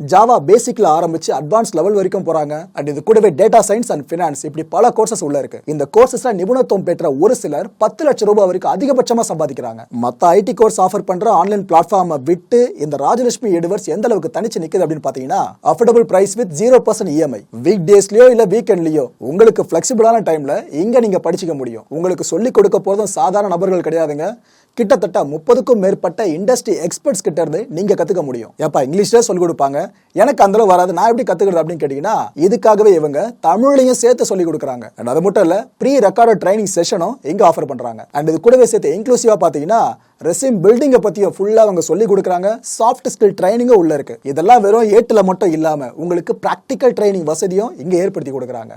Java பேசிக்கில் ஆரம்பிச்சு advance level வரைக்கும் போகிறாங்க அண்ட் இது கூடவே டேட்டா சயின்ஸ் அண்ட் ஃபினான்ஸ் இப்படி பல கோர்சஸ் உள்ள இருக்கு. இந்த கோர்சஸ்ல நிபுணத்துவம் பெற்ற ஒரு சிலர் பத்து லட்சம் ரூபாய் வரைக்கும் அதிகபட்சமாக சம்பாதிக்கிறாங்க. மற்ற ஐடி கோர்ஸ் ஆஃபர் பண்ற ஆன்லைன் பிளாட்ஃபார்மை விட்டு இந்த ராஜலட்சுமி எடுவர்ஸ் எந்த அளவுக்கு தனிச்சு நிற்குது அப்படின்னு பார்த்தீங்கன்னா affordable price with zero percent EMI week டேஸ்லயோ இல்லை வீக்கெண்ட்லயோ உங்களுக்கு பிளெக்சிபிளான டைம்ல இங்க நீங்க படிச்சுக்க முடியும். உங்களுக்கு சொல்லிக் கொடுக்க போதும் சாதாரண நபர்கள் கிடையாதுங்க. கிட்டத்தட்ட முப்பதுக்கும் மேற்பட்ட இண்டஸ்ட்ரி எக்ஸ்பர்ட்ஸ் கிட்ட இருந்து நீங்க கத்துக்க முடியும். ஏப்பா இங்கிலீஷ்ல சொல்லி கொடுப்பாங்க. எனக்கு அந்த அளவு வராது. நான் எப்படி கத்துக்கிறது அப்படின்னு கேட்டீங்கன்னா இதுக்காகவே இவங்க தமிழ்லையும் சேர்த்து சொல்லி கொடுக்குறாங்க. அண்ட் அது மட்டும் இல்ல ப்ரீ ரெக்கார்டட் ட்ரைனிங் செஷனும் இங்க ஆஃபர் பண்றாங்க. அண்ட் இது கூடவே சேர்த்து இன்க்ளூசிவா பாத்தீங்கன்னா ரெசிம் பில்டிங்கை பத்தியும் ஃபுல்லா அவங்க சொல்லி கொடுக்குறாங்க. சாஃப்ட் ஸ்கில் ட்ரைனிங்கும் உள்ள இருக்கு. இதெல்லாம் வெறும் ஏட்டுல மட்டும் இல்லாம உங்களுக்கு ப்ராக்டிக்கல் ட்ரைனிங் வசதியும் இங்க ஏற்படுத்தி கொடுக்குறாங்க.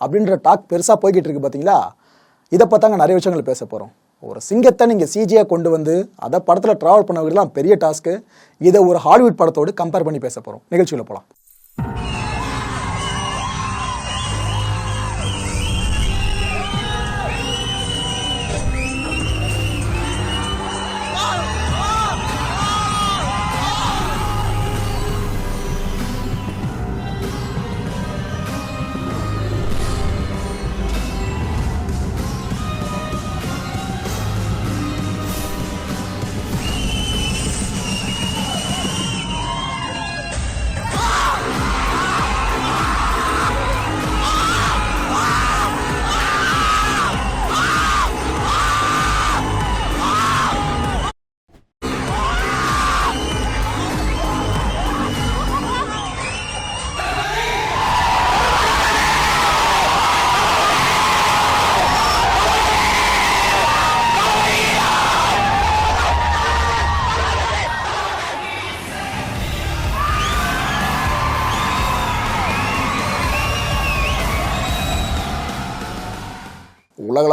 அப்படின்ற டாக் பெருசாக போய்கிட்டு இருக்கு பார்த்தீங்களா இதை பார்த்தாங்க நிறைய விஷயங்கள் பேச போகிறோம் ஒரு சிங்கத்தை நீங்கள் சிஜியாக கொண்டு வந்து அதை படத்தில் ட்ராவல் பண்ணவர்கள்லாம் பெரிய டாஸ்க்கு இதை ஒரு ஹாலிவுட் படத்தோடு கம்பேர் பண்ணி பேச போகிறோம் நிகழ்ச்சியில் போகலாம்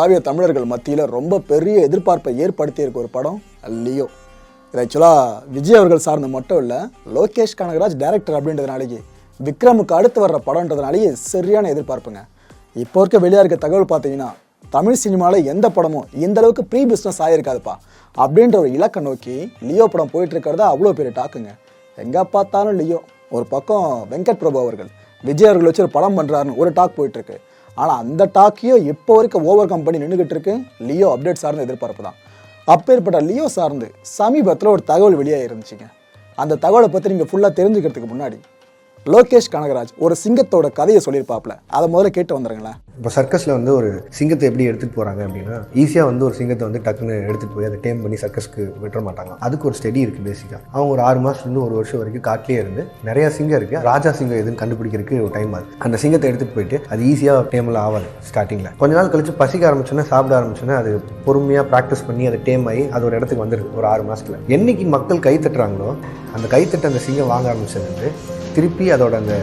உலகளாவிய தமிழர்கள் மத்தியில் ரொம்ப பெரிய எதிர்பார்ப்பை ஏற்படுத்தியிருக்க ஒரு படம் லியோ. இது ஆக்சுவலாக விஜய் அவர்கள் சார்ந்து மட்டும் இல்லை லோகேஷ் கனகராஜ் டைரக்டர் அப்படின்றதுனாலேயே விக்ரமுக்கு அடுத்து வர்ற படம்ன்றதுனாலேயே சரியான எதிர்பார்ப்புங்க. இப்போ இருக்க வெளியாக இருக்க தகவல் பார்த்தீங்கன்னா தமிழ் சினிமாவில் எந்த படமும் இந்த அளவுக்கு ப்ரீ பிஸ்னஸ் ஆகிருக்காதுப்பா அப்படின்ற ஒரு இலக்கை நோக்கி லியோ படம் போயிட்டு இருக்கிறதா அவ்வளோ பெரிய டாக்குங்க. எங்கே பார்த்தாலும் லியோ ஒரு பக்கம் வெங்கட் பிரபு அவர்கள் விஜய் அவர்கள் வச்சு ஒரு படம் பண்ணுறாருன்னு ஒரு டாக் போயிட்டுருக்கு. ஆனால் அந்த டாக்கையும் இப்போ வரைக்கும் ஓவர் கம் பண்ணி நின்றுக்கிட்டு இருக்கு? லியோ அப்டேட் சார்ந்த எதிர்பார்ப்பு தான். அப்பேற்பட்ட லியோ சார்ந்து சமீபத்தில் ஒரு தகவல் வெளியாக இருந்துச்சுங்க. அந்த தகவலை பற்றி நீங்கள் ஃபுல்லாக தெரிஞ்சுக்கிறதுக்கு முன்னாடி லோகேஷ் கனகராஜ் ஒரு சிங்கத்தோட கதையை சொல்லியிருப்பாப்ல அதை முதல்ல கேட்டு வந்துடுங்களேன் இப்போ சர்க்கஸில் வந்து ஒரு சிங்கத்தை எப்படி எடுத்துகிட்டு போகிறாங்க அப்படின்னா ஈஸியாக வந்து ஒரு சிங்கத்தை வந்து டக்குன்னு எடுத்துகிட்டு போய் அதை டேம் பண்ணி சர்க்கஸ்க்கு விட்டுற மாட்டாங்க. அதுக்கு ஒரு ஸ்டெடி இருக்குது பேசிக்காக அவங்க ஒரு ஆறு மாதத்துலேருந்து ஒரு வருஷம் வரைக்கும் காட்டிலே இருந்து நிறையா சிங்கம் இருக்குது ராஜா சிங்கம் எதுன்னு கண்டுபிடிக்கிறதுக்கு ஒரு டைம் ஆகுது. அந்த சிங்கத்தை எடுத்துகிட்டு போயிட்டு அது ஈஸியாக டேமில் ஆகாது ஸ்டார்டிங்கில் கொஞ்ச நாள் கழிச்சு பசிக்க ஆரம்பிச்சோன்னா சாப்பிட ஆரம்பிச்சோன்னா அது பொறுமையாக ப்ராக்டிஸ் பண்ணி அதை டேம் ஆகி அது ஒரு இடத்துக்கு வந்துருக்கு ஒரு ஆறு மாதத்தில் என்னைக்கு மக்கள் கை தட்டுறாங்களோ அந்த கை அந்த சிங்கம் வாங்க ஆரம்பிச்சதுலேருந்து திருப்பி அதோட அந்த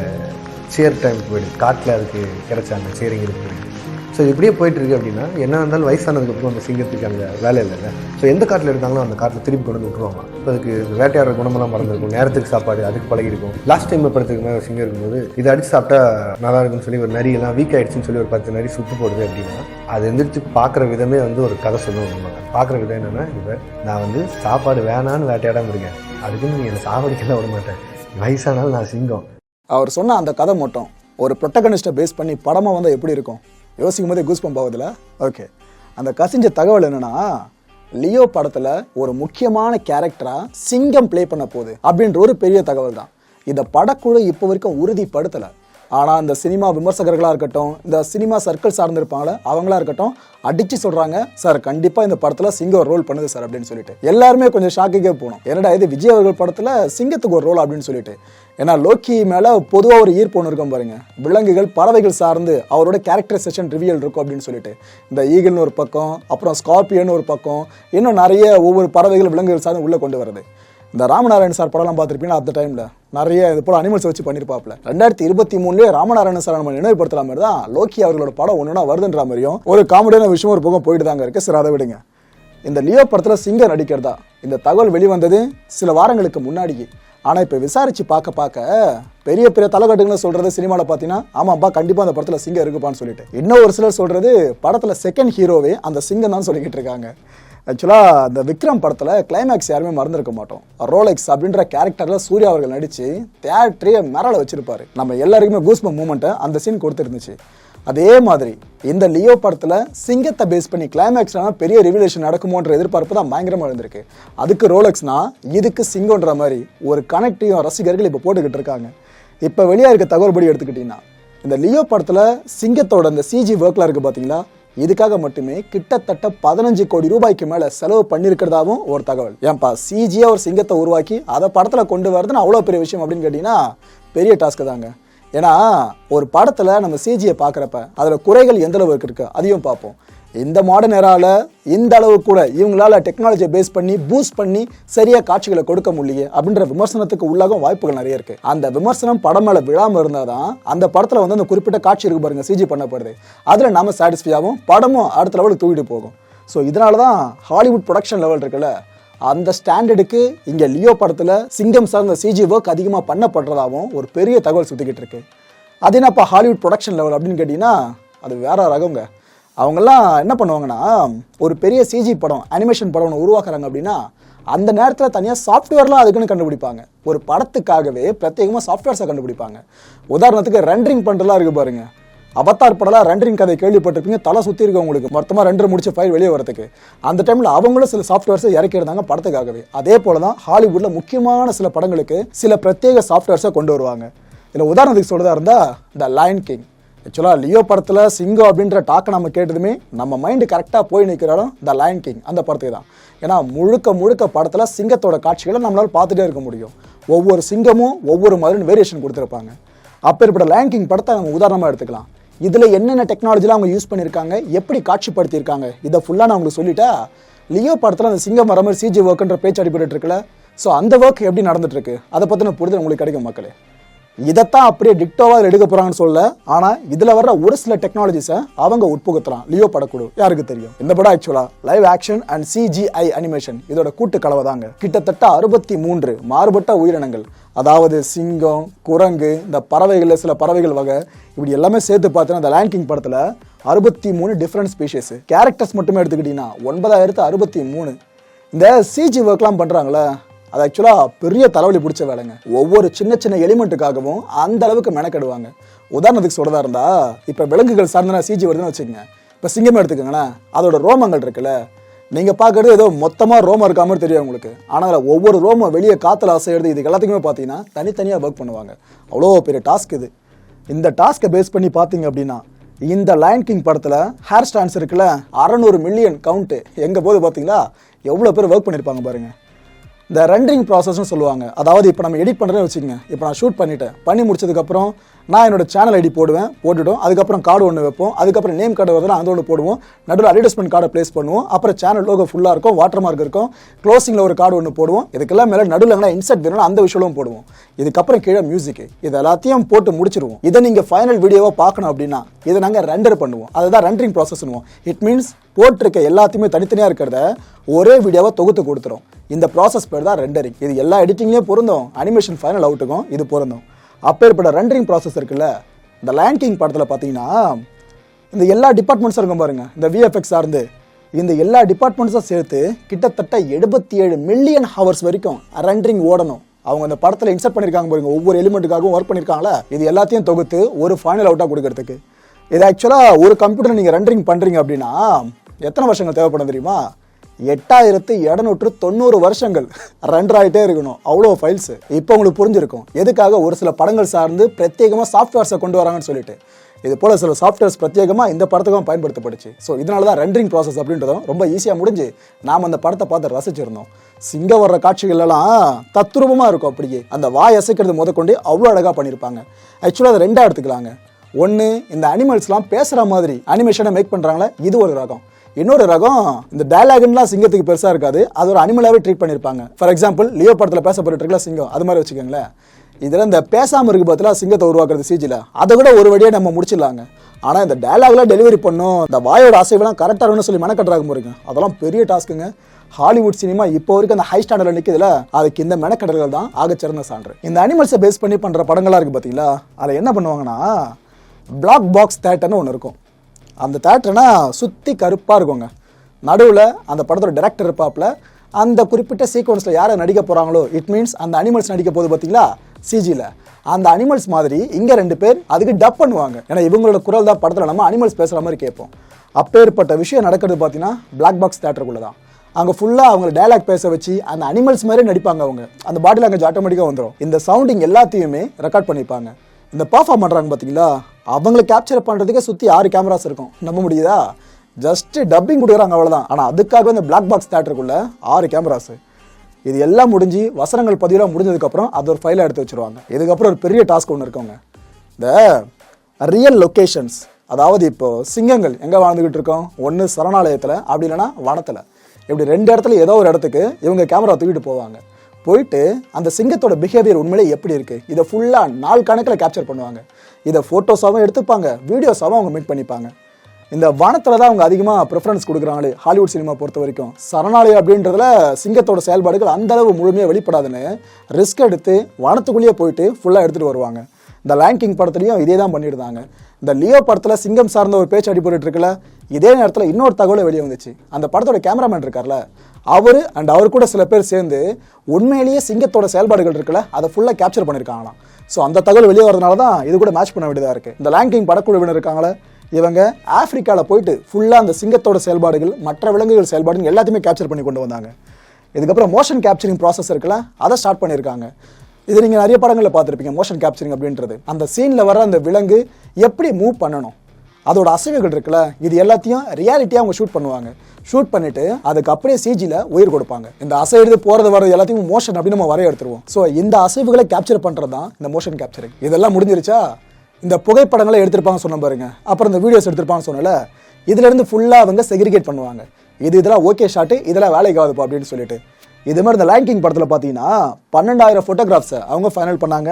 சேர் டைம் போயிடுது காட்டில் அதுக்கு கிடைச்ச அந்த சேரிங் இருக்குது ஸோ இப்படியே போயிட்டுருக்கு அப்படின்னா என்ன இருந்தாலும் வயசானதுக்கப்புறம் அந்த சிங்கத்துக்கு அந்த வேலை இல்லைல்ல. ஸோ எந்த காட்டில் இருக்காங்களோ அந்த காட்டில் திருப்பி கொண்டு வந்து விட்டுருவாங்க. இப்போ அதுக்கு வேட்டையாடுற குணமெல்லாம் மறந்துருக்கும். நேரத்துக்கு சாப்பாடு அதுக்கு பழகிருக்கும். லாஸ்ட் டைம் படத்துக்கு மேலே ஒரு சிங்கம் இருக்கும்போது இதை அடிச்சு சாப்பிட்டா நல்லா இருக்குன்னு சொல்லி ஒரு நரி எல்லாம் வீக் ஆகிடுச்சின்னு சொல்லி ஒரு பத்து நரி சுட்டு போடுது அப்படின்னா அது எந்திரிச்சு பார்க்குற விதமே வந்து ஒரு கதை சொல்லுவாங்க பார்க்குற விதம் என்னென்னா இப்போ நான் வந்து சாப்பாடு வேணான்னு வேட்டையாடாமல் இருக்கேன். அதுக்குன்னு நீ என்னை சாவடிக்கலாம் விட மாட்டேன். வயசானாலும் நான் சிங்கம். அவர் சொன்ன அந்த கதை மட்டும் ஒரு ப்ரொட்டகனிஸ்ட்டை பேஸ் பண்ணி படமாக வந்தால் எப்படி இருக்கும்? யோசிக்கும் போதே கூஸ் பம்ப் ஆகுதுல? ஓகே அந்த கசிஞ்ச தகவல் என்னன்னா லியோ படத்தில் ஒரு முக்கியமான கேரக்டராக சிங்கம் ப்ளே பண்ண போகுது அப்படின்ற ஒரு பெரிய தகவல் தான் இதை படக்குழு இப்போ வரைக்கும் உறுதிப்படுத்தலை. ஆனால் இந்த சினிமா விமர்சகர்களாக இருக்கட்டும் இந்த சினிமா சர்க்கிள் சார்ந்திருப்பாங்களே அவங்களா இருக்கட்டும் அடிச்சு சொல்கிறாங்க சார் கண்டிப்பாக இந்த படத்தில் சிங்கம் ரோல் பண்ணுது சார் அப்படின்னு சொல்லிட்டு. எல்லாருமே கொஞ்சம் ஷாக்கிங்கே போனோம். என்னடா இது விஜய் அவர்கள் படத்தில் சிங்கத்துக்கு ஒரு ரோல் அப்படின்னு சொல்லிட்டு. ஏன்னா லோக்கி மேலே பொதுவாக ஒரு ஈர்ப்பு ஒன்று இருக்கும் பாருங்க. விலங்குகள் பறவைகள் சார்ந்து அவரோட கேரக்டரைசேஷன் ரிவியல் இருக்கும் அப்படின்னு சொல்லிட்டு. இந்த ஈகிள்னு ஒரு பக்கம் அப்புறம் ஸ்கார்பியன் ஒரு பக்கம் இன்னும் நிறைய ஒவ்வொரு பறவைகள் விலங்குகள் சார்ந்து உள்ளே கொண்டு வருது இந்த ராமநாராயண் சார் படம்லாம் பார்த்துருப்பீங்களா அந்த டைமில் நிறைய இது போல் அனிமல்ஸ் வச்சு பண்ணியிருப்பாப்ல ரெண்டாயிரத்தி இருபத்தி மூணுலேயே ராமநாராயண சார் நம்ம நினைவுபடுத்துற மாதிரி தான் லோக்கி அவர்களோட படம் ஒன்றுனா வருதுன்ற மாதிரியும் ஒரு காமெடியான விஷயம் ஒரு பக்கம் போயிட்டு தாங்க இருக்கு. சரி அதை விடுங்க. இந்த லியோ படத்தில் சிங்கர் நடிக்கிறதா இந்த தகவல் வெளிவந்தது சில வாரங்களுக்கு முன்னாடி ஆனால் இப்போ விசாரிச்சு பார்க்க பார்க்க பெரிய பெரிய தலைகட்டுங்களை சொல்றது சினிமாவில் பார்த்தீங்கன்னா ஆமாப்பா கண்டிப்பாக அந்த படத்தில் சிங்கம் இருக்குப்பான்னு சொல்லிட்டு. இன்னும் ஒரு சிலர் சொல்றது படத்தில் செகண்ட் ஹீரோவே அந்த சிங்கம் தான் சொல்லிக்கிட்டு இருக்காங்க. ஆக்சுவலாக அந்த விக்ரம் படத்தில் கிளைமேக்ஸ் யாருமே மறந்துருக்க மாட்டோம். ரோலெக்ஸ் அப்படின்ற கேரக்டரில் சூர்யா அவர்கள் நடித்து தேட்டரே மிரள வச்சிருப்பாரு. நம்ம எல்லாருக்குமே கூஸ்ப மூமெண்ட்டை அந்த சீன் கொடுத்துருந்துச்சு. அதே மாதிரி இந்த லியோ படத்தில் சிங்கத்தை பேஸ் பண்ணி கிளைமேக்ஸ்லாம் பெரிய ரிவிலேஷன் நடக்குமோன்ற எதிர்பார்ப்பு தான் பயங்கரமாக இருந்திருக்கு. அதுக்கு ரோலெக்ஸ்னா இதுக்கு சிங்கன்ற மாதிரி ஒரு கனெக்டையும் ரசிகர்கள் இப்போ போட்டுக்கிட்டு இருக்காங்க. இப்போ வெளியாக இருக்க தகவல்படி எடுத்துக்கிட்டிங்கன்னா இந்த லியோ படத்தில் சிங்கத்தோட இந்த சிஜி ஒர்க்லாம் இருக்குது பார்த்தீங்களா இதுக்காக மட்டுமே கிட்டத்தட்ட பதினஞ்சு கோடி ரூபாய்க்கு மேல செலவு பண்ணியிருக்கிறதாவும் ஒரு தகவல். ஏன்பா சிஜியா ஒரு சிங்கத்தை உருவாக்கி அதை படத்துல கொண்டு வரதுன்னு அவ்வளோ பெரிய விஷயம் அப்படின்னு கேட்டீங்கன்னா பெரிய டாஸ்க் தாங்க. ஏன்னா ஒரு படத்துல நம்ம சிஜியை பார்க்குறப்ப அதில் குறைகள் எந்த அளவுக்கு இருக்கு அதையும் பார்ப்போம். இந்த மாடர்ன் நேரால இந்த அளவு கூட இவங்களால டெக்னாலஜியை பேஸ் பண்ணி பூஸ்ட் பண்ணி சரியா காட்சிகளை கொடுக்க முடியல அப்படின்ற விமர்சனத்துக்கு உள்ளாகும் வாய்ப்புகள் நிறைய இருக்கு. அந்த விமர்சனம் படம் மேல விழாம இருந்தாதான் அந்த படத்துல வந்து அந்த குறிப்பிட்ட காட்சி இருக்கு பாருங்க சிஜி பண்ணப்படுது. அதுல நாம சாட்டிஸ்ஃபை ஆகும் படமும் அடுத்த லெவலுக்கு தூக்கிட்டு போகும். ஸோ இதனால தான் ஹாலிவுட் ப்ரொடக்ஷன் லெவல் இருக்குல்ல அந்த ஸ்டாண்டர்டுக்கு இங்கே லியோ படத்தில் சிங்கம் சார்ந்த சிஜி ஒர்க் அதிகமாக பண்ணப்படுறதாகவும் ஒரு பெரிய தகவல் சுற்றிக்கிட்டு இருக்கு. அது என்னப்பா ஹாலிவுட் ப்ரொடக்ஷன் லெவல் அப்படின்னு கேட்டிங்கன்னா அது வேற ரகங்க. அவங்கெல்லாம் என்ன பண்ணுவாங்கன்னா ஒரு பெரிய சிஜி படம் அனிமேஷன் படம் ஒன்று உருவாக்குறாங்க அப்படின்னா அந்த நேரத்தில் தனியாக சாஃப்ட்வேர்லாம் அதுக்குன்னு கண்டுபிடிப்பாங்க. ஒரு படத்துக்காகவே பிரத்யேகமாக சாஃப்ட்வேர்ஸை கண்டுபிடிப்பாங்க. உதாரணத்துக்கு ரெண்டரிங் பண்ணுறலாம் இருக்குது பாருங்கள் அவத்தார் படலாம் ரெண்டரிங் கதை கேள்விப்பட்டிருப்பீங்க தலை சுற்றி இருக்கு உங்களுக்கு மொத்தமாக ரெண்டரை முடிச்ச ஃபைல் வெளியே வரதுக்கு அந்த டைமில் அவங்களும் சில சாஃப்ட்வேர்ஸை இறக்கியிருந்தாங்க படத்துக்காகவே. அதே போல தான் ஹாலிவுட்டில் முக்கியமான சில படங்களுக்கு சில பிரத்யேக சாஃப்ட்வேர்ஸை கொண்டு வருவாங்க. இதில் உதாரணத்துக்கு சொல்கிறதா இருந்தால் த லயன் கிங் ஆக்சுவலாக லியோ படத்தில் சிங்கம் அப்படின்ற டாக்கை நம்ம கேட்டதுமே நம்ம மைண்டு கரெக்டாக போய் நிற்கிறாலும் த லயன் கிங் அந்த படத்துக்கு தான். ஏன்னா முழுக்க முழுக்க படத்தில் சிங்கத்தோட காட்சிகளை நம்மளால் பார்த்துட்டே இருக்க முடியும். ஒவ்வொரு சிங்கமும் ஒவ்வொரு மாதிரி வேரியேஷன் கொடுத்துருப்பாங்க. அப்பேற்பட்ட லயன் கிங் படத்தை நம்ம உதாரணமாக எடுத்துக்கலாம். இதில் என்னென்ன டெக்னாலஜிலாம் அவங்க யூஸ் பண்ணியிருக்காங்க எப்படி காட்சிப்படுத்தியிருக்காங்க இதை ஃபுல்லாக நான் உங்களுக்கு சொல்லிட்டா லியோ படத்தில் அந்த சிங்கம் வர மாதிரி சிஜி ஒர்க்குன்ற பேச்சு அடிபட்டு இருக்குல்ல. ஸோ அந்த ஒர்க் எப்படி நடந்துட்டு இருக்கு? அதை பற்றின புரிதல் உங்களுக்கு கிடைக்கும் மக்களே. இதைத்தான் அப்படியே டிக்டோவாக எடுக்க போகிறாங்கன்னு சொல்ல ஆனால் இதில் வர்ற ஒரு சில டெக்னாலஜிஸை அவங்க உட்புகுத்தலாம் லியோ படக்குழு யாருக்கு தெரியும்? இந்த படம் ஆக்சுவலாக live action and CGI animation இதோட கூட்டு கலவை தாங்க கிட்டத்தட்ட அறுபத்தி மூன்று மாறுபட்ட உயிரினங்கள். அதாவது சிங்கம் குரங்கு இந்த பறவைகளில் சில பறவைகள் வகை. இப்படி எல்லாமே சேர்த்து பார்த்தீங்கன்னா இந்த லேங்கிங் படத்தில் அறுபத்தி மூணு டிஃப்ரெண்ட் ஸ்பீஷஸ் கேரக்டர்ஸ் மட்டுமே எடுத்துக்கிட்டீங்கன்னா ஒன்பதாயிரத்து அறுபத்தி மூணு. இந்த சிஜி ஒர்க்லாம் பண்ணுறாங்களே அது ஆக்சுவலாக பெரிய தலைவலி பிடிச்ச வேலைங்க. ஒவ்வொரு சின்ன சின்ன எலிமெண்ட்டுக்காகவும் அந்த அளவுக்கு மெனக்கெடுவாங்க. உதாரணத்துக்கு சொல்கிறதா இருந்தால் இப்போ விலங்குகள் சார்ந்தனா சிஜி வருதுன்னு வச்சுக்கோங்க. இப்போ சிங்கம் எடுத்துக்கோங்களேன். அதோட ரோமங்கள் இருக்குல்ல. நீங்கள் பார்க்கறது ஏதோ மொத்தமாக ரோமம் இருக்க மாதிரி தெரியும் உங்களுக்கு. ஆனால் ஒவ்வொரு ரோமம் வெளியே காற்றுல அசைகிறது இதுக்கு எல்லாத்துக்குமே பார்த்தீங்கன்னா தனித்தனியாக ஒர்க் பண்ணுவாங்க. அவ்வளோ பெரிய டாஸ்க் இது. இந்த டாஸ்க்கை பேஸ் பண்ணி பார்த்தீங்க அப்படின்னா இந்த லயன் கிங் படத்தில் ஹேர் ஸ்டான்ஸ் இருக்குல்ல அறநூறு மில்லியன் கவுண்ட்டு எங்கே போது பார்த்தீங்களா? எவ்வளோ பேர் ஒர்க் பண்ணியிருப்பாங்க பாருங்கள் இந்த ரெண்டரிங் ப்ராசஸ்னு சொல்லுவாங்க. அதாவது இப்போ நம்ம எடிட் பண்ணுறேன்னு வச்சுக்கோங்க. இப்போ நான் ஷூட் பண்ணிட்டேன். பண்ணி முடிச்சதுக்கப்புறம் நான் என்னோட சேனல் ஐடி போடுவேன் போட்டுவிட்டோம் அதுக்கப்புறம் கார்டு ஒன்று வைப்போம். அதுக்கப்புறம் நேம் கார்டு வருதுன்னா அந்த ஒன்று போடுவோம். நடுவில் அட்வர்டைஸ்மெண்ட் கார்டை ப்ளேஸ் பண்ணுவோம். அப்புறம் சேனல் லோகோ ஃபுல்லாக இருக்கும் வாட்டர் மார்க் இருக்கும். க்ளோசிங்கில் ஒரு கார்டு ஒன்று போடுவோம். இதுக்கெல்லாம் மேலே நடுவில் எங்கன்னா இன்சர்ட் வேணும் அந்த விஷயமும் போடுவோம். இதுக்கப்புறம் கீழே மியூசிக் இது எல்லாத்தையும் போட்டு முடிச்சிருவோம். இதை நீங்கள் ஃபைனல் வீடியோவாக பார்க்கணும் அப்படின்னா இதை நாங்கள் ரெண்டர் பண்ணுவோம். அதுதான் ரெண்டரிங் ப்ராசஸ்னுவோம் இட் மீன்ஸ் போட்டிருக்க எல்லாத்தையுமே தனித்தனியாக இருக்கிறத ஒரே வீடியோவாக தொகுத்து கொடுத்துரும். இந்த ப்ராசஸ் பேர் தான் ரெண்டரிங் இது எல்லா எடிட்டிங்லேயும் பொருந்தும். அனிமேஷன் ஃபைனல் அவுட்டுக்கும் இது பொருந்தும். அப்பேற்பட்ட ரெண்டரிங் ப்ராசஸ் இருக்குல்ல இந்த லேண்ட் கிங் படத்தில் பார்த்தீங்கன்னா இந்த எல்லா டிபார்ட்மெண்ட்ஸும் இருக்கும் பாருங்கள் இந்த விஎஃப்எக்ஸ் சார்ந்து. இந்த எல்லா டிபார்ட்மெண்ட்ஸும் சேர்த்து கிட்டத்தட்ட எழுபத்தி ஏழு மில்லியன் ஹவர்ஸ் வரைக்கும் ரெண்டரிங் ஓடணும். அவங்க அந்த படத்தில் இன்சர்ட் பண்ணியிருக்காங்க பாருங்க. ஒவ்வொரு எலிமெண்ட்டுக்காகவும் ஒர்க் பண்ணியிருக்காங்களா இது எல்லாத்தையும் தொகுத்து ஒரு ஃபைனல் அவுட்டாக கொடுக்கறதுக்கு. இது ஆக்சுவலாக ஒரு கம்ப்யூட்டர் நீங்கள் ரெண்டரிங் பண்ணுறீங்க அப்படின்னா எத்தனை வருஷங்கள் தேவைப்படும் தெரியுமா? எட்டாயிரத்து இரநூற்று தொண்ணூறு வருஷங்கள் ரன் ஆகிட்டே இருக்கணும். அவ்வளோ ஃபைல்ஸ் இப்போ உங்களுக்கு புரிஞ்சிருக்கும். எதுக்காக ஒரு சில படங்கள் சார்ந்து பிரத்யேகமாக சாஃப்ட்வேர்ஸை கொண்டு வராங்கன்னு சொல்லிட்டு. இது போல் சில சாஃப்ட்வேர்ஸ் பிரத்யேகமாக இந்த படத்துக்கும் பயன்படுத்தப்பட்டுச்சு ஸோ இதனால தான் ரெண்டரிங் ப்ராசஸ் அப்படின்றதும் ரொம்ப ஈஸியாக முடிஞ்சு நாம் அந்த படத்தை பார்த்து ரசிச்சிருந்தோம். சிங்கம் வர்ற காட்சிகளெல்லாம் தத்ரூபமாக இருக்கும் அப்படியே. அந்த வாய் அசைக்கிறது முதற்கொண்டு அவ்வளோ அழகாக பண்ணியிருப்பாங்க ஆக்சுவலாக அதை ரெண்டாக எடுத்துக்கலாங்க. ஒன்று இந்த அனிமல்ஸ்லாம் பேசுகிற மாதிரி அனிமேஷனை மேக் பண்ணுறாங்களே இது ஒரு ரகம். இன்னொரு ரகம் இந்த டயலாக்லாம் சிங்கத்துக்கு பெருசாக இருக்காது. அது ஒரு அனிமலாகவே ட்ரீட் பண்ணியிருப்பாங்க ஃபார் எக்ஸாம்பிள் லியோ படத்தில் பேசப்பட்டு இருக்கல சிங்கம். அது மாதிரி வச்சுக்கோங்களேன். இதில் இந்த பேசாமல் இருக்கு பார்த்தீங்களா சிங்கத்தை உருவாக்குறது சிஜியில் அதை கூட ஒரு வழியாக நம்ம முடிச்சிடலாங்க. ஆனால் இந்த டயலாக்லாம் டெலிவரி பண்ணும். இந்த வாயோட அசைவெல்லாம் கரெக்டாக இருக்கும்னு சொல்லி மெனக்கட்டுறாங்க போகிறீங்க அதெல்லாம் பெரிய டாஸ்க்குங்க ஹாலிவுட் சினிமா இப்போ வரைக்கும் அந்த ஹை ஸ்டாண்டர்டில் நிற்கிறதுல அதுக்கு இந்த மெனக்கடல்கள் தான் ஆகச்சிறந்த சான்று. இந்த அனிமல்ஸை பேஸ் பண்ணி பண்ணுற படங்களாக இருக்குது பார்த்தீங்களா அதில் என்ன பண்ணுவாங்கன்னா பிளாக் பாக்ஸ் தேட்டர்னு ஒன்று இருக்கும். அந்த தேட்டர்னா சுற்றி கருப்பாக இருக்குங்க. நடுவில் அந்த படத்தோட டேரக்டர் இருப்பாப்புல. அந்த குறிப்பிட்ட சீக்வன்ஸில் யாரை நடிக்க போகிறாங்களோ இட் மீன்ஸ் அந்த அனிமல்ஸ் நடிக்க போகுது பார்த்தீங்களா சிஜியில் அந்த அனிமல்ஸ் மாதிரி இங்கே ரெண்டு பேர் அதுக்கு டப் பண்ணுவாங்க. ஏன்னா இவங்களோட குரல் தான் படத்தில் நம்ம அனிமல்ஸ் பேசுகிற மாதிரி கேட்போம். அப்பேற்பட்ட விஷயம் நடக்கிறது பார்த்தீங்கன்னா பிளாக் பாக்ஸ் தேட்டருக்குள்ளே தான் அங்கே ஃபுல்லாக அவங்க டைலாக் பேச வச்சு அந்த அனிமல்ஸ் மாதிரி நடிப்பாங்க அவங்க. அந்த பாடி லாங்குவேஜ் ஆட்டோமேட்டிக்காக வந்துடும் இந்த சவுண்டிங் எல்லாத்தையுமே ரெக்கார்ட் பண்ணிப்பாங்க. இந்த பர்ஃபார்ம் பண்ணுறாங்க பார்த்தீங்களா அவங்கள கேப்சர் பண்ணுறதுக்கே சுற்றி ஆறு கேமராஸ் இருக்கும். நம்ப முடியுதா? ஜஸ்ட் டப்பிங் கொடுக்குறாங்க அவ்வளோதான் ஆனால் அதுக்காக இந்த பிளாக் பாக்ஸ் தேட்டருக்குள்ளே ஆறு கேமராஸ் இது எல்லாம் முடிஞ்சு வசனங்கள் பதிவெல்லாம் முடிஞ்சதுக்கப்புறம் அது ஒரு ஃபைலாக எடுத்து வச்சுருவாங்க. இதுக்கப்புறம் ஒரு பெரிய டாஸ்க் ஒன்று இருக்கவங்க இந்த ரியல் லொக்கேஷன்ஸ் அதாவது இப்போது சிங்கங்கள் எங்கே வாழ்ந்துக்கிட்டு இருக்கோம்? ஒன்று சரணாலயத்தில் அப்படி இல்லைன்னா வனத்தில். இப்படி ரெண்டு இடத்துல ஏதோ ஒரு இடத்துக்கு இவங்க கேமரா தூக்கிட்டு போவாங்க. போயிட்டு அந்த சிங்கத்தோட பிஹேவியர் உண்மையிலே எப்படி இருக்குது இதை ஃபுல்லாக நாள் கணக்கில் கேப்சர் பண்ணுவாங்க. இதை ஃபோட்டோஸாகவும் எடுத்துப்பாங்க வீடியோஸாகவும் அவங்க மீட் பண்ணிப்பாங்க. இந்த வனத்தில் தான் அவங்க அதிகமாக ப்ரிஃபரன்ஸ் கொடுக்குறாங்களே ஹாலிவுட் சினிமா பொறுத்த வரைக்கும். சரணாலயம் அப்படின்றதுல சிங்கத்தோட செயல்பாடுகள் அந்த அளவு முழுமையாக வெளிப்படாதுன்னு ரிஸ்க் எடுத்து வனத்துக்குள்ளேயே போயிட்டு ஃபுல்லாக எடுத்துகிட்டு வருவாங்க. இந்த லேங்கிங் படத்துலையும் இதே தான் பண்ணியிருந்தாங்க. இந்த லியோ படத்தில் சிங்கம் சார்ந்த ஒரு பேச்சு அடிபட்டு இருக்குல்ல இதே நேரத்தில் இன்னொரு தகவலை வெளியே வந்துச்சு. அந்த படத்தோட கேமராமேன் இருக்கார்ல அவர் அண்ட் அவர் கூட சில பேர் சேர்ந்து உண்மையிலேயே சிங்கத்தோட செயல்பாடுகள் இருக்குல்ல அதை ஃபுல்லாக கேப்சர் பண்ணியிருக்காங்களாம் ஸோ அந்த தகவல் வெளியே வரதுனால தான் இது கூட மேட்ச் பண்ண வேண்டியதாக இருக்குது இந்த லேங்கிங் படக்குழுவினர் இருக்காங்களே இவங்க ஆஃப்ரிக்காவில் போயிட்டு ஃபுல்லாக அந்த சிங்கத்தோட செயல்பாடுகள் மற்ற விலங்குகள் செயல்பாடுகள் எல்லாத்தையுமே கேப்சர் பண்ணி கொண்டு வந்தாங்க. இதுக்கப்புறம் மோஷன் கேப்சரிங் ப்ராசஸ் இருக்குல்ல அதை ஸ்டார்ட் பண்ணியிருக்காங்க இது நீங்கள் நிறைய படங்களில் பார்த்துருப்பீங்க மோஷன் கேப்சரிங் அப்படின்றது. அந்த சீனில் வர அந்த விலங்கு எப்படி மூவ் பண்ணணும்? அதோட அசைவுகள் இருக்குல்ல இது எல்லாத்தையும் ரியாலிட்டியாக அவங்க ஷூட் பண்ணுவாங்க. ஷூட் பண்ணிட்டு அதுக்கு அப்படியே சிஜியில் உயிர் கொடுப்பாங்க. இந்த அசைடு போகிறது வரது எல்லாத்தையும் மோஷன் அப்படின்னு நம்ம வரைய எடுத்துருவோம் ஸோ இந்த அசைவுகளை கேப்சர் பண்ணுறது தான் இந்த மோஷன் கேப்சரிங் இதெல்லாம் முடிஞ்சிருச்சா? இந்த புகைப்படங்களை எடுத்திருப்பாங்க சொன்ன பாருங்க. அப்புறம் இந்த வீடியோஸ் எடுத்திருப்பாங்க சொன்னல இதுலேருந்து ஃபுல்லாக அவங்க செக்ரிகேட் பண்ணுவாங்க. இது இதெல்லாம் ஓகே ஷாட்டு இதெல்லாம் வேலைக்கு ஆகுதுப்பா அப்படின்னு சொல்லிட்டு. இது மாதிரி இந்த லேங்கிங் படத்தில் பார்த்தீங்கன்னா பன்னெண்டாயிரம் ஃபோட்டோகிராஃப்ஸை அவங்க ஃபைனல் பண்ணாங்க.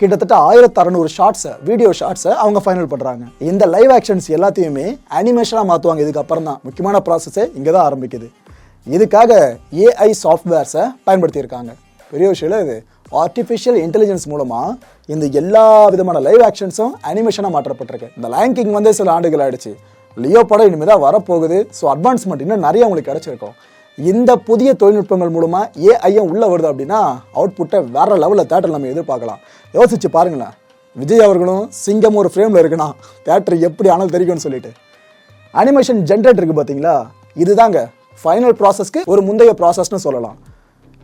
கிட்டத்தட்ட ஆயிரத்தி அறநூறு ஷார்ட்ஸை வீடியோ ஷார்ட்ஸை அவங்க ஃபைனல் பண்ணுறாங்க இந்த லைவ் ஆக்ஷன்ஸ் எல்லாத்தையுமே அனிமேஷனாக மாற்றுவாங்க இதுக்கப்புறம் தான் முக்கியமான ப்ராசஸே இங்கே தான் ஆரம்பிக்குது. இதுக்காக ஏஐ சாஃப்ட்வேர்ஸை பயன்படுத்தியிருக்காங்க. பெரிய விஷயம் இது. ஆர்டிஃபிஷியல் இன்டெலிஜென்ஸ் மூலமாக இந்த எல்லா விதமான லைவ் ஆக்ஷன்ஸும் அனிமேஷனாக மாற்றப்பட்டிருக்கு. இந்த லேங்கிங் வந்து சில ஆண்டுகள் ஆயிடுச்சு. லியோ படம் இனிமேல் தான் வரப்போகுது. ஸோ அட்வான்ஸ்மெண்ட் இன்னும் நிறைய உங்களுக்கு கிடச்சிருக்கோம். இந்த புதிய தொழில்நுட்பங்கள் மூலமாக ஏஐஎம் உள்ளே வருது அப்படின்னா அவுட்புட்டை வேற லெவலில் தேட்டர் நம்ம எதிர்பார்க்கலாம். யோசிச்சு பாருங்களேன். விஜய் அவர்களும் சிங்கம் ஒரு ஃப்ரேமில் இருக்குன்னா தேட்டர் எப்படி ஆனாலும் தெரியும்னு சொல்லிட்டு. அனிமேஷன் ஜென்ரேட் இருக்கு பார்த்தீங்களா இதுதாங்க. ஃபைனல் ப்ராசஸ்க்கு ஒரு முந்தைய ப்ராசஸ்னு சொல்லலாம்.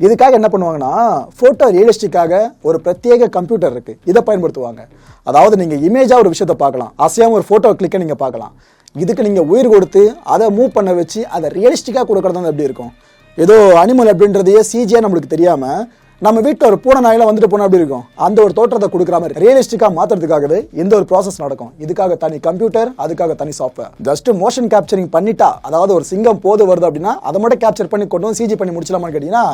இதுக்காக என்ன பண்ணுவாங்கன்னா ஃபோட்டோ ரியலிஸ்டிக்காக ஒரு பிரத்யேக கம்ப்யூட்டர் இருக்குது இதை பயன்படுத்துவாங்க. அதாவது நீங்கள் இமேஜாக ஒரு விஷயத்தை பார்க்கலாம். அசையாம ஒரு ஃபோட்டோ கிளிக்கை நீங்கள் பார்க்கலாம். இதுக்கு நீங்கள் உயிர் கொடுத்து அதை மூவ் பண்ண வச்சு அதை ரியலிஸ்டிக்காக கொடுக்குறது வந்து எப்படி இருக்கும்? ஏதோ அனிமல் அப்படின்றதையே சிஜியாக நம்மளுக்கு தெரியாமல் நம்ம வீட்டில் ஒரு பூனை நாயில் வந்துட்டு போனால் அப்படி இருக்கும்? அந்த ஒரு தோற்றத்தை கொடுக்குற மாதிரி ரியலிஸ்டிக்காக மாற்றுறதுக்காகவே இந்த ஒரு ப்ராசஸ் நடக்கும். இதுக்காக தனி கம்ப்யூட்டர் அதுக்காக தனி சாஃப்ட்வேர் ஜஸ்ட் மோஷன் கேப்சரிங் பண்ணிட்டா அதாவது ஒரு சிங்கம் போது வருது அப்படின்னா அதை மட்டும் கேப்சர் பண்ணி கொண்டு வந்து சிஜி பண்ணி முடிச்சலாமான்னு கேட்டிங்கன்னா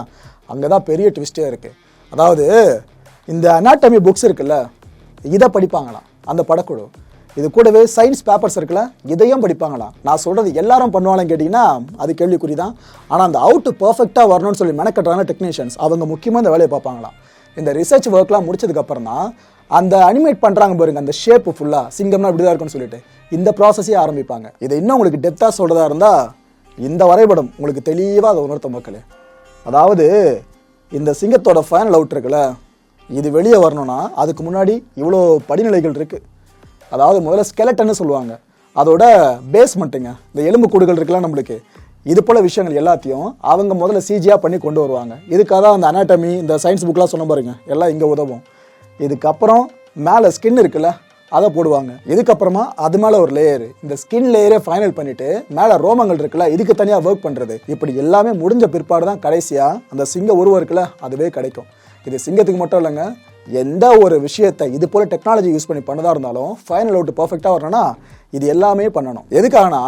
அங்கே தான் பெரிய ட்விஸ்டே இருக்குது அதாவது இந்த அனாட்டமி புக்ஸ் இருக்குல்ல இதை படிப்பாங்களாம் அந்த படக்குழு. இது கூடவே சயின்ஸ் பேப்பர்ஸ் இருக்குல்ல இதையும் படிப்பாங்களாம் நான் சொல்கிறது எல்லாரும் பண்ணுவாங்கன்னு கேட்டிங்கன்னா அது கேள்விக்குறி தான் ஆனால் அந்த அவுட்டு பர்ஃபெக்டாக வரணும்னு சொல்லி மெனக்கட்டுறாங்க டெக்னீஷியன்ஸ் அவங்க முக்கியமாக இந்த வேலையை பார்ப்பாங்களாம். இந்த ரிசர்ச் ஒர்க்லாம் முடிச்சதுக்கப்புறம் தான் அந்த அனிமேட் பண்ணுறாங்க பாருங்க அந்த ஷேப்பு ஃபுல்லாக சிங்கம்னா இப்படி தான் இருக்குன்னு சொல்லிட்டு இந்த ப்ராசஸே ஆரம்பிப்பாங்க. இதை இன்னும் உங்களுக்கு டெப்த்தாக சொல்கிறதா இருந்தால் இந்த வரைபடம் உங்களுக்கு தெளிவாக அதை உணர்த்த மக்களே. அதாவது இந்த சிங்கத்தோட ஃபைனல் அவுட் இருக்குல்ல இது வெளியே வரணும்னா அதுக்கு முன்னாடி இவ்வளோ படிநிலைகள் இருக்குது அதாவது முதல்ல ஸ்கெலட்டன்னு சொல்லுவாங்க. அதோட பேஸ்மெண்ட்டுங்க இந்த எலும்பு கூடுகள் இருக்கலாம் நம்மளுக்கு. இது போல விஷயங்கள் எல்லாத்தையும் அவங்க முதல்ல சிஜியாக பண்ணி கொண்டு வருவாங்க. இதுக்காக தான் அந்த அனாட்டமி இந்த சயின்ஸ் புக்கெலாம் சொன்ன பாருங்க. எல்லாம் இங்கே உதவும். இதுக்கப்புறம் மேலே ஸ்கின் இருக்குல்ல அதை போடுவாங்க. இதுக்கப்புறமா அது மேலே ஒரு லேயர் இந்த ஸ்கின் லேயரே ஃபைனல் பண்ணிவிட்டு மேலே ரோமங்கள் இருக்குல்ல இதுக்கு தனியாக ஒர்க் பண்ணுறது இப்படி எல்லாமே முடிஞ்ச பிற்பாடு தான் கடைசியாக அந்த சிங்க உருவம் இருக்குல்ல அதுவே கிடைக்கும். இது சிங்கத்துக்கு மட்டும் இல்லைங்க எந்த ஒரு விஷயத்தை இது போல டெக்னாலஜி யூஸ் பண்ணி பண்ணதா இருந்தாலும் ஃபைனல் அவுட் பர்ஃபெக்டாக வரணும்னா இது எல்லாமே பண்ணணும். எதுக்காகனா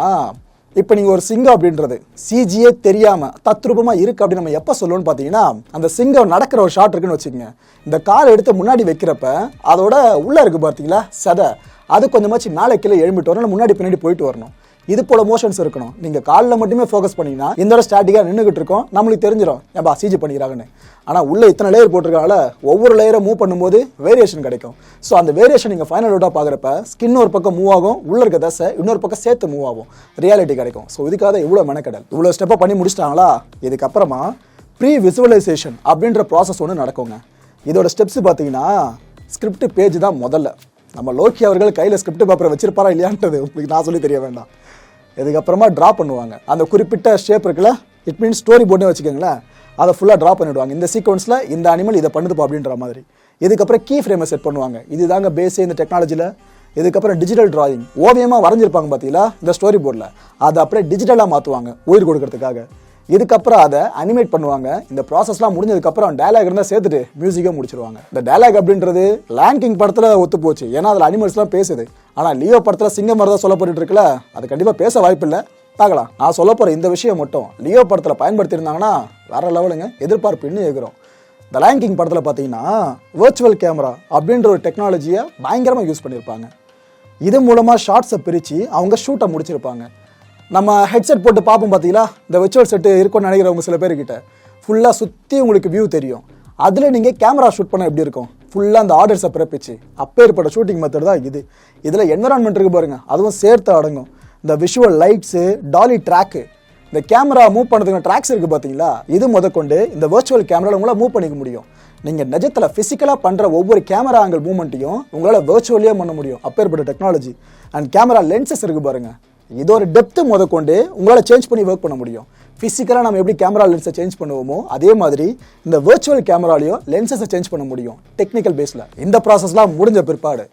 இப்போ நீங்கள் ஒரு சிங்கம் அப்படின்றது சிஜியே தெரியாமல் தத்ரூபமாக இருக்குது அப்படின்னு நம்ம எப்போ சொல்லுவோம்னு பார்த்தீங்கன்னா அந்த சிங்கம் நடக்கிற ஒரு ஷாட் இருக்குன்னு வச்சுக்கோங்க. இந்த கால் எடுத்து முன்னாடி வைக்கிறப்ப அதோட உள்ளே இருக்குது பார்த்தீங்களா சதை. அது கொஞ்சமாச்சு நாளைக்கு கீழே எழும்பிட்டு வரணும் முன்னாடி பின்னாடி போயிட்டு வரணும். இது போல மோஷன்ஸ் இருக்கணும். நீங்க காலில் மட்டுமே ஃபோக்கஸ் பண்ணீங்கன்னா இந்த ஒரு ஸ்டாட்டிக்காக நின்றுகிட்டு இருக்கோம். நம்மளுக்கு தெரிஞ்சிடும் ஏன்பா சிஜி பண்ணிக்கிறாங்கன்னு. ஆனால் உள்ளே இத்தனை லேயர் போட்டிருக்கனால ஒவ்வொரு லேயரை மூவ் பண்ணும்போது வேரியேஷன் கிடைக்கும். ஸோ அந்த வேரியேஷன் நீங்கள் ஃபைனல் அவுட்டாக பார்க்குறப்ப ஸ்கின் ஒரு பக்கம் மூவ் ஆகும் உள்ள இருக்க தசை இன்னொரு பக்கம் சேர்த்து மூவ் ஆகும். ரியாலிட்டி கிடைக்கும். ஸோ இதுக்காக இவ்வளோ மெனக்கடல். இவ்வளோ ஸ்டெப்பை பண்ணி முடிச்சிட்டாங்களா? இதுக்கப்புறமா ப்ரீ விசுவலைசேஷன் அப்படின்ற ப்ராசஸ் ஒன்று நடக்குங்க. இதோட ஸ்டெப்ஸ் பார்த்தீங்கன்னா ஸ்கிரிப்ட் பேஜ் தான் முதல்ல. நம்ம லோக்கி அவர்கள் கையில் ஸ்கிரிப்ட் பேப்பரை வச்சிருப்பாரா இல்லையான்றது உங்களுக்கு நான் சொல்லி தெரிய வேண்டாம். இதுக்கப்புறமா ட்ரா பண்ணுவாங்க. அந்த குறிப்பிட்ட ஷேப் இருக்குல்ல இட் மீன்ஸ் ஸ்டோரி போர்டுன்னு வச்சுக்கோங்களேன். அதை ஃபுல்லாக ட்ரா பண்ணிவிடுவாங்க இந்த சீக்வன்ஸில் இந்த அனிமல் இதை பண்ணுதுப்பா அப்படின்ற மாதிரி. இதுக்கப்புறம் கீ ஃப்ரேமை செட் பண்ணுவாங்க. இதுதாங்க பேஸே இந்த டெக்னாலஜியில் இதுக்கப்புறம் டிஜிட்டல் டிராயிங் ஓவியமாக வரைஞ்சிருப்பாங்க பார்த்தீங்களா இந்த ஸ்டோரி போர்டில் அதை அப்படியே டிஜிட்டலாக மாற்றுவாங்க உயிர் கொடுக்கறதுக்காக. இதுக்கப்புறம் அதை அனிமேட் பண்ணுவாங்க. இந்த ப்ராசஸ்லாம் முடிஞ்சதுக்கப்புறம் டயலாக் இருந்தால் சேர்த்துட்டு மியூசிக்கே முடிச்சிருவாங்க. இந்த டயலாக் அப்படின்றது லேங்கிங் படத்தில் ஒத்து போச்சு ஏன்னா அதில் அனிமல்ஸ்லாம் பேசுது. ஆனால் லியோ படத்தில் சிங்கம் மாதிரி தான் சொல்லப்பட்டு இருக்குல்ல அது கண்டிப்பாக பேச வாய்ப்பில்லை. பார்க்கலாம். நான் சொல்ல போகிற இந்த விஷயம் மட்டும். லியோ படத்தில் பயன்படுத்தியிருந்தாங்கன்னா வேற லெவலுங்க. எதிர்பார்ப்பு இன்னும் இருக்கிறோம் த லைன் கிங் படத்தில் பார்த்தீங்கன்னா வேர்ச்சுவல் கேமரா அப்படின்ற ஒரு டெக்னாலஜியை பயங்கரமாக யூஸ் பண்ணியிருப்பாங்க. இது மூலமாக ஷார்ட்ஸை பிரித்து அவங்க ஷூட்டை முடிச்சிருப்பாங்க. நம்ம ஹெட்செட் போட்டு பார்ப்போம் பார்த்தீங்களா இந்த விர்ச்சுவல் செட்டு இருக்கும்னு நினைக்கிறவங்க சில பேர்கிட்ட ஃபுல்லாக சுற்றி உங்களுக்கு வியூ தெரியும். அதில் நீங்கள் கேமரா ஷூட் பண்ண எப்படி இருக்கும்? ஃபுல்லாக அந்த ஆர்டர்ஸை பிறப்பிச்சு அப்பேற்பட்ட ஷூட்டிங் மெத்தட் தான் இது. இதில் என்வரான்மெண்ட் இருக்கு பாருங்க அதுவும் சேர்த்து அடங்கும். இந்த விஷுவல் லைட்ஸு டாலி ட்ராக்கு இந்த கேமரா மூவ் பண்ணுறதுக்கு ட்ராக்ஸ் இருக்குது பார்த்தீங்களா இது முதற்கொண்டு இந்த வர்ச்சுவல் கேமராவில் உங்களால் மூவ் பண்ணிக்க முடியும். நீங்கள் நிஜத்தில் ஃபிசிக்கலாக பண்ணுற ஒவ்வொரு கேமரா ஆங்கிள் மூவ்மெண்ட்டையும் உங்களால் வர்ச்சுவலியாக பண்ண முடியும் அப்பேற்பட்ட டெக்னாலஜி அண்ட் கேமரா லென்சஸ் இருக்குது பாருங்கள் இது ஒரு டெப்த்து முதற்கொண்டு உங்களால் சேஞ்ச் பண்ணி ஒர்க் பண்ண முடியும். ஃபிசிக்கலாக நம்ம எப்படி கேமரா லென்ஸை சேஞ்ச் பண்ணுவோமோ அதே மாதிரி இந்த வர்ச்சுவல் கேமராலையும் லென்சஸை சேஞ்ச் பண்ண முடியும் டெக்னிக்கல் பேஸில் இந்த ப்ராசஸ்லாம் முடிஞ்ச பிற்பாடு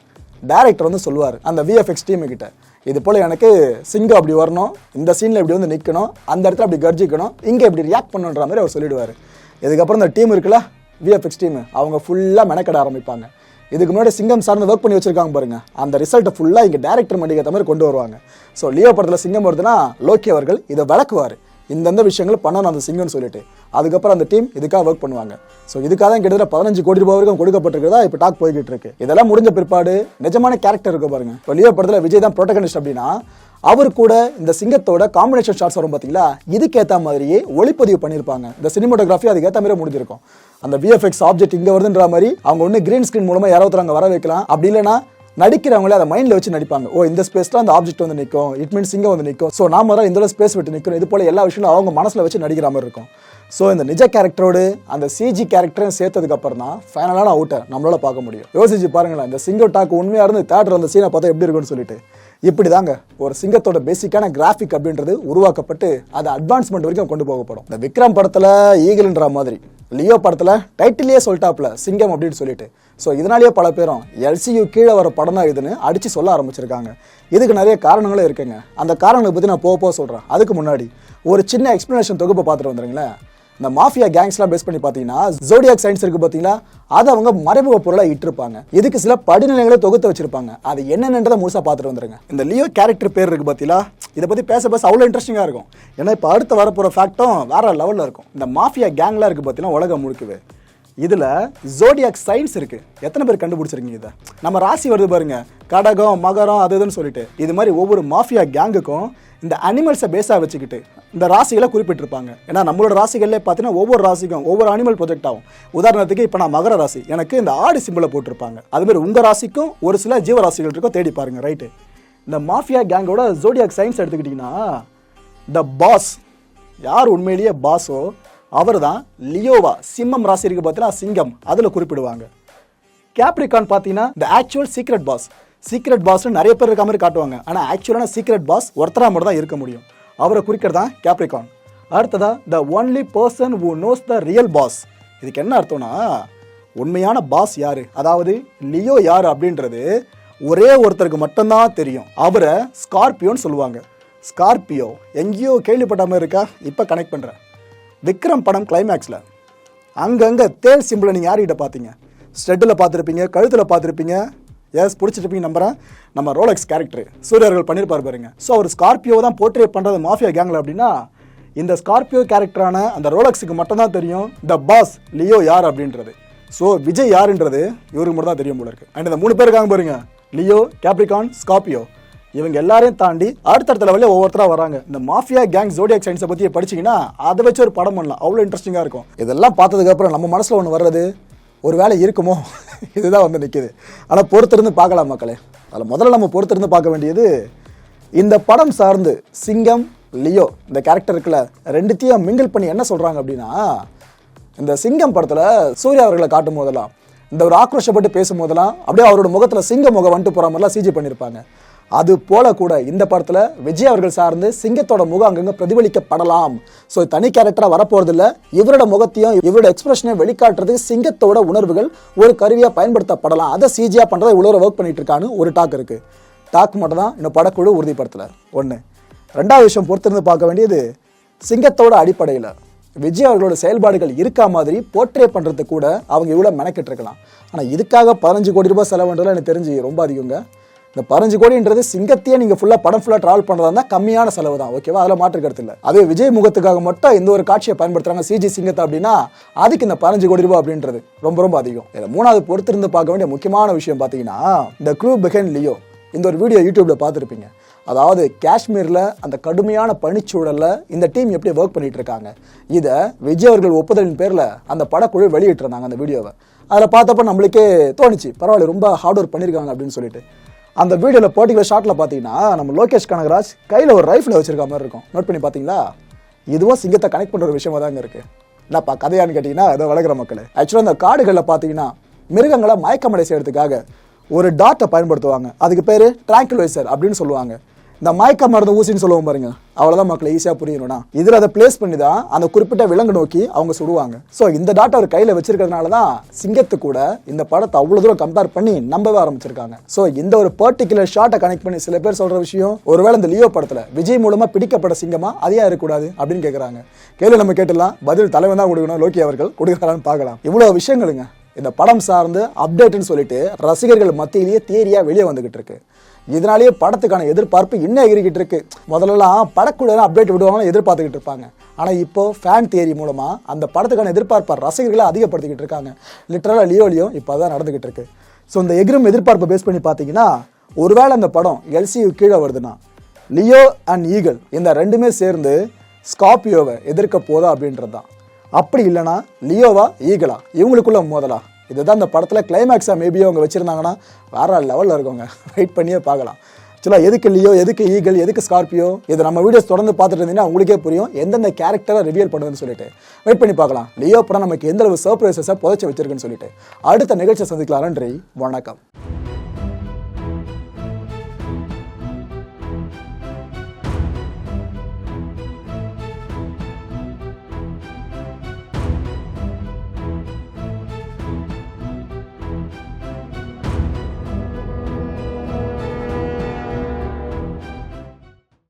டேரக்டர் வந்து சொல்லுவார் அந்த விஎஃப்எக்ஸ் டீம் கிட்ட இது போல் எனக்கு சிங்கம் அப்படி வரணும் இந்த சீனில் இப்படி வந்து நிற்கணும் அந்த இடத்துல அப்படி கர்ஜிக்கணும் இங்கே இப்படி ரியாக்ட் பண்ணுன்ற மாதிரி அவர் சொல்லிடுவார். இதுக்கப்புறம் இந்த டீம் இருக்குல்ல விஎஃப்எக்ஸ் டீம் அவங்க ஃபுல்லாக மெனக்கட ஆரம்பிப்பாங்க. இதுக்கு முன்னாடி சிங்கம் சார்ந்து ஒர்க் பண்ணி வச்சிருக்காங்க பாருங்க அந்த ரிசல்ட்டை ஃபுல்லாக இங்கே டேரக்டர் மண்டிக்கு ஏற்ற மாதிரி கொண்டு வருவாங்க. ஸோ லியோ படத்தில் சிங்கம் வருதுன்னா லோக்கி அவர்கள் இதை விளக்குவார். இந்தந்த விஷயங்கள் பண்ணணும் அந்த சிங்கம்னு சொல்லிட்டு. அதுக்கப்புறம் அந்த டீம் இதுக்காக ஒர்க் பண்ணுவாங்க. ஸோ இதுக்காக தான் கிட்டத்தட்ட பதினஞ்சு கோடி ரூபாய் வரைக்கும் கொடுக்கப்பட்டிருக்கிறதா இப்போ டாக் போய்கிட்டு இருக்கு. இதெல்லாம் முடிஞ்ச பிற்பாடு நிஜமான கேரக்டர் இருக்கு பாருங்க. இப்போ லியோ படத்தில் விஜய் தான் ப்ரோட்டகனிஸ்ட் அப்படின்னா அவர் கூட இந்த சிங்கத்தோட காம்பினேஷன் ஷாட்ஸ் வரும் பார்த்தீங்களா இதுக்கேற்ற மாதிரியே ஒளிப்பதிவு பண்ணியிருப்பாங்க இந்த சினிமோட்டோகிராஃபி அதுக்கேற்ற மாதிரி முடிஞ்சிருக்கும். அந்த விஎஃப்எக்ஸ் ஆப்ஜெக்ட் இங்கே வருதுன்ற மாதிரி அவங்க ஒன்று கிரீன் ஸ்க்ரீன் மூலமாக யாராவது அங்கே வர வைக்கலாம். அப்படி இல்லைன்னா நடிக்கிறவங்களே அதை மைண்டில் வச்சு நடிப்பாங்க. ஓ இந்த ஸ்பேஸில் அந்த ஆப்ஜெக்ட் வந்து நிற்கும் இட் மீன்ஸ் இங்கே வந்து நிற்கும் ஸோ நாம தான் இந்த ஸ்பேஸ் விட்டு நிற்கிறோம் இது போல எல்லா விஷயங்களும் அவங்க மனசில் வச்சு நடிக்கிற மாதிரி இருக்கும். ஸோ இந்த நிஜ கேரக்டரோடு அந்த சிஜி கேரக்டரையும் சேர்த்ததுக்கப்புறம் தான் ஃபைனலான அவுட்டை நம்மளால பார்க்க முடியும். யோசிச்சு பாருங்களேன் இந்த சிங்கர் டாக் உண்மையாக இருந்து தேட்டர் அந்த சீனை பார்த்தா எப்படி இருக்கும்னு சொல்லிட்டு. இப்படி தாங்க ஒரு சிங்கத்தோட பேசிக்கான கிராஃபிக் அப்படின்றது உருவாக்கப்பட்டு அது அட்வான்ஸ்மெண்ட் வரைக்கும் கொண்டு போகப்படும். இந்த விக்ரம் படத்தில் ஈகிள்ன்ற மாதிரி லியோ படத்தில் டைட்டிலே சொல்லிட்டாப்ல சிங்கம் அப்படின்னு சொல்லிட்டு. ஸோ இதனாலேயே பல பேரும் எல்சியு கீழே வர படம் தான் இதுன்னு அடித்து சொல்ல ஆரம்பிச்சிருக்காங்க. இதுக்கு நிறைய காரணங்களும் இருக்குங்க. அந்த காரணங்களை பற்றி நான் போக போக சொல்கிறேன் அதுக்கு முன்னாடி ஒரு சின்ன எக்ஸ்ப்ளனேஷன் தொகுப்பை பார்த்துட்டு வந்துடுங்களேன் இந்த மாஃபியா கேங்ஸ்லாம் பேஸ் பண்ணி பார்த்தீங்கன்னா ஜோடியாக் சயின்ஸ் இருக்கு பார்த்தீங்களா? அதை அவங்க மறைமுக பொருளாக இட்டிருப்பாங்க. இதுக்கு சில படிநிலைகளை தொகுத்து வச்சிருப்பாங்க. அது என்னென்னன்றதை முழுசாக பார்த்துட்டு வந்துருங்க. இந்த லியோ கேரக்டர் பேர் இருக்கு பார்த்தீங்களா? இதை பற்றி பேச பேச அவ்வளோ இன்ட்ரெஸ்டிங்காக இருக்கும். ஏன்னா இப்போ அடுத்து வரப்போகிற ஃபேக்டும் வேற லெவலில் இருக்கும். இந்த மாஃபியா கேங்லாம் இருக்கு பார்த்தீங்கன்னா உலகம் முழுக்கவே. இதில் ஜோடியாக் சயின்ஸ் இருக்குது எத்தனை பேர் கண்டுபிடிச்சிருக்கீங்க இதை? நம்ம ராசி வருது பாருங்க. கடகம் மகரம் அது இதுன்னு சொல்லிட்டு. இது மாதிரி ஒவ்வொரு மாஃபியா கேங்குக்கும் இந்த அனிமல்ஸை பேஸாக வச்சுக்கிட்டு இந்த ராசிகளை குறிப்பிட்டிருப்பாங்க. ஏன்னா நம்மளோட ராசிகள்லேயே பார்த்தீங்கன்னா ஒவ்வொரு ராசிக்கும் ஒவ்வொரு அனிமல் ப்ரொஜெக்ட் ஆகும். உதாரணத்துக்கு இப்போ நான் மகர ராசி. எனக்கு இந்த ஆடு சிம்பிளை போட்டிருப்பாங்க. அதுமாதிரி உங்கள் ராசிக்கும் ஒரு சில ஜீவராசிகள் இருக்கும் தேடி பாருங்கள் ரைட்டு இந்த மாஃபியா கேங்கோட ஜோடியாக் சயின்ஸ் எடுத்துக்கிட்டிங்கன்னா த பாஸ் யார் உண்மையிலேயே பாஸோ அவர் தான் லியோவா. சிம்மம் ராசி இருக்கு பார்த்தீங்கன்னா சிங்கம். அதில் குறிப்பிடுவாங்க. கேப்ரிகான் பார்த்தீங்கன்னா the actual secret boss secret பாஸ்னு நிறைய பேர் இருக்க மாதிரி காட்டுவாங்க. ஆனால் ஆக்சுவலான சீக்ரெட் பாஸ் ஒருத்தராக மட்டும் தான் இருக்க முடியும். அவரை குறிக்கிறது தான் கேப்ரிகான் அடுத்ததா the only person who knows the real boss இதுக்கு என்ன அர்த்தம்னா உண்மையான பாஸ் யார்? அதாவது லியோ யார் அப்படின்றது ஒரே ஒருத்தருக்கு மட்டும்தான் தெரியும். அவரை ஸ்கார்பியோன்னு சொல்லுவாங்க. ஸ்கார்பியோ எங்கேயோ கேள்விப்பட்ட மாதிரி இருக்கா? இப்போ கனெக்ட் பண்ணுறேன் விக்ரம் படம் கிளைமேக்ஸில் அங்கங்கே தேல் சிம்பிளை நீங்கள் யார்கிட்ட பார்த்தீங்க? ஸ்டெட்டில் பார்த்துருப்பீங்க கழுத்தில் பார்த்துருப்பீங்க எஸ் பிடிச்சிருப்பீங்க நம்புறேன். நம்ம ரோலக்ஸ் கேரக்டர் சூரியர்கள் பண்ணியிருப்பார் பாருங்க. ஸோ அவர் ஸ்கார்பியோ தான் போர்ட்ரேட் பண்ணுறது மாஃபியா கேங்கில் அப்படின்னா இந்த ஸ்கார்பியோ கேரக்டரான அந்த ரோலக்ஸுக்கு மட்டும்தான் தெரியும் த பாஸ் லியோ யார் அப்படின்றது. ஸோ விஜய் யாருன்றது இவருக்கு மட்டும் தான் தெரியும் போல இருக்குது அண்ட் இந்த மூணு பேர் இருக்காங்க பாருங்க. லியோ கேப்ரிகான் ஸ்கார்பியோ இவங்க எல்லாரையும் தாண்டி அடுத்தடுத்த லெவலில் ஒவ்வொருத்தராக வராங்க. இந்த மாஃபியா கேங் ஜோடியாக் சயின்ஸை பற்றி படிச்சீங்கன்னா அதை வச்சு ஒரு படம் பண்ணலாம். அவ்வளோ இன்ட்ரெஸ்டிங்காக இருக்கும். இதெல்லாம் பார்த்ததுக்கப்புறம் நம்ம மனசில் ஒன்று வர்றது ஒரு வேலை இருக்குமோ? இதுதான் வந்து நிற்கிது ஆனால் பொறுத்திருந்து பார்க்கலாம் மக்களே. அதில் முதல்ல நம்ம பொறுத்திருந்து பார்க்க வேண்டியது இந்த படம் சார்ந்து சிங்கம் லியோ இந்த கேரக்டர் இருக்குல்ல ரெண்டுத்தையும் மிங்கிள் பண்ணி என்ன சொல்கிறாங்க அப்படின்னா இந்த சிங்கம் படத்தில் சூர்யா அவர்களை காட்டும் போதெல்லாம் இந்த ஒரு ஆக்ரோஷப்பட்டு பேசும் போதெல்லாம் அப்படியே அவரோட முகத்தில் சிங்க முகம் வந்துட்டு போகிற மாதிரிலாம் சிஜி பண்ணியிருப்பாங்க அது போல கூட இந்த படத்தில் விஜய் அவர்கள் சார்ந்து சிங்கத்தோட முகம் அங்கங்கே பிரதிபலிக்கப்படலாம். ஸோ தனி கேரக்டராக வரப்போறதில்ல. இவரோட முகத்தையும் இவரோட எக்ஸ்பிரஷனையும் வெளிக்காட்டுறதுக்கு சிங்கத்தோட உணர்வுகள் ஒரு கருவியாக பயன்படுத்தப்படலாம். அதை சிஜியாக பண்ணுறதை இவ்வளோ ஒர்க் பண்ணிட்டு இருக்கான்னு ஒரு டாக் இருக்குது டாக் மட்டும் தான் இந்த படக்குழு உறுதிப்படுத்தலை. ஒன்று ரெண்டாவது விஷயம் பொறுத்திருந்து பார்க்க வேண்டியது சிங்கத்தோட அடிப்படையில் விஜய் அவர்களோட செயல்பாடுகள் இருக்கா மாதிரி போர்ட்ரே பண்ணுறது கூட அவங்க இவ்வளோ மெனக்கிட்டு இருக்கலாம் ஆனால் இதுக்காக பதினஞ்சு கோடி ரூபாய் செலவுன்றதுல எனக்கு தெரிஞ்சு ரொம்ப அதிகங்க. இந்த பதினஞ்சு கோடின்றது சிங்கத்தையே நீங்கள் ஃபுல்லாக படம் ஃபுல்லாக ட்ராவல் பண்ணுறதா இருந்தால் கம்மியான செலவு தான் ஓகேவா அதில் மாற்று கருத்து இல்லை. அதே விஜய் முகத்துக்காக மட்டும் இந்த ஒரு காட்சியை பயன்படுத்துகிறாங்க சிஜி சிங்கத்தை அப்படின்னா அதுக்கு இந்த பதினஞ்சு கோடி ரூபாய் அப்படின்றது ரொம்ப ரொம்ப அதிகம். இதில் மூணாவது பொறுத்திருந்து பார்க்க வேண்டிய முக்கியமான விஷயம் பார்த்தீங்கன்னா இந்த க்ரூ பெகன் லியோ இந்த ஒரு வீடியோ யூடியூப்பில் பார்த்துருப்பீங்க. அதாவது காஷ்மீரில் அந்த கடுமையான பனிச்சூழலில் இந்த டீம் எப்படி ஒர்க் பண்ணிட்டு இருக்காங்க இதை விஜய் அவர்கள் ஒப்புதலின் பேரில் அந்த படக்குழு வெளியிட்டிருந்தாங்க அந்த வீடியோவை அதில் பார்த்தப்ப நம்மளுக்கே தோணுச்சு பரவாயில்ல ரொம்ப ஹார்ட் ஒர்க் பண்ணியிருக்காங்க அப்படின்னு சொல்லிட்டு. அந்த வீடியோவில் பர்டிகுலர் ஷாட்டில் பார்த்தீங்கன்னா நம்ம லோகேஷ் கனகராஜ் கையில் ஒரு ரைஃபிள் வச்சிருக்க மாதிரி இருக்கும். நோட் பண்ணி பார்த்தீங்களா இதுவும் சிங்கத்தை கனெக்ட் பண்ணுற ஒரு விஷயமா தாங்க இருக்குது என்னப்பா கதையான்னு கேட்டிங்கன்னா ஏதோ வளர்க்குற மக்கள். ஆக்சுவலாக அந்த காடுகளில் பார்த்தீங்கன்னா மிருகங்களை மயக்கமடை செய்யறதுக்காக ஒரு டாட்டை பயன்படுத்துவாங்க. அதுக்கு பேர் ட்ராங்குலைசர் அப்படின்னு சொல்லுவாங்க. இந்த மயக்க மருந்து ஊசின்னு சொல்லுவோம் பாருங்க. அவ்வளோதான் மக்களை ஈஸியாக புரியணும்னா இதில் அதை பிளேஸ் பண்ணி தான் அந்த குறிப்பிட்ட விலங்கு நோக்கி அவங்க சுடுவாங்க. ஸோ இந்த டாட்டா அவர் கையில் வச்சிருக்கிறதுனால தான் சிங்கத்து கூட இந்த படத்தை அவ்வளோ தூரம் கம்பேர் பண்ணி நம்பவே ஆரம்பிச்சிருக்காங்க. ஸோ இந்த ஒரு பர்டிகுலர் ஷாட்டை கனெக்ட் பண்ணி சில பேர் சொல்கிற விஷயம் ஒருவேளை இந்த லியோ படத்தில் விஜய் மூலமாக பிடிக்கப்பட்ட சிங்கமா அதையா இருக்கக்கூடாது அப்படின்னு கேட்குறாங்க கேள்வி நம்ம கேட்டுலாம் பதில் தலைவன் தான் கொடுக்கணும். லோக்கி அவர்கள் கொடுக்குறான்னு பார்க்கலாம். இவ்வளோ விஷயங்களுங்க. இந்த படம் சார்ந்து அப்டேட்னு சொல்லிட்டு ரசிகர்கள் மத்தியிலேயே தேரியா வெளியே வந்துகிட்டு இருக்கு. இதனாலேயே படத்துக்கான எதிர்பார்ப்பு இன்னும் எகிரிக்கிட்டு இருக்கு. முதல்லலாம் படக்குழு அப்டேட் விடுவாங்கன்னு எதிர்பார்த்துக்கிட்டு இருப்பாங்க. ஆனால் இப்போ ஃபேன் தியரி மூலமாக அந்த படத்துக்கான எதிர்பார்ப்பை ரசிகர்களை அதிகப்படுத்திக்கிட்டு இருக்காங்க. லிட்டரலாக லியோலியும் இப்போ அதான் நடந்துக்கிட்டு இருக்கு. ஸோ இந்த எகிரும் எதிர்பார்ப்பை பேஸ் பண்ணி பார்த்தீங்கன்னா ஒருவேளை அந்த படம் எல்சியு கீழே வருதுன்னா லியோ அண்ட் ஈகிள் இந்த ரெண்டுமே சேர்ந்து ஸ்கார்பியோவை எதிர்க்க போதா அப்படின்றது தான் அப்படி இல்லைனா லியோவா ஈகிளா இவங்களுக்குள்ள மோதலா? இதுதான் இந்த படத்தில் கிளைமேக்ஸாக மேபி அவங்க வச்சுருந்தாங்கன்னா வேறு லெவலில் இருக்கவங்க. வெயிட் பண்ணியே பார்க்கலாம். ஆக்சுவலாக எதுக்கு லியோ எதுக்கு ஈகிள் எதுக்கு ஸ்கார்பியோ? இது நம்ம வீடியோஸ் தொடர்ந்து பார்த்துட்டு இருந்தீங்கன்னா உங்களுக்கே புரியும். எந்தெந்த கேரக்டரை ரிவியல் பண்ணுதுன்னு சொல்லிட்டு. வெயிட் பண்ணி பார்க்கலாம். லியோ படம் நமக்கு எந்த அளவு சர்ப்ரைசஸை புதைச்சி வச்சிருக்குன்னு சொல்லிட்டு. அடுத்த நிகழ்ச்சியை சந்திக்கலாம். நன்றி. வணக்கம்.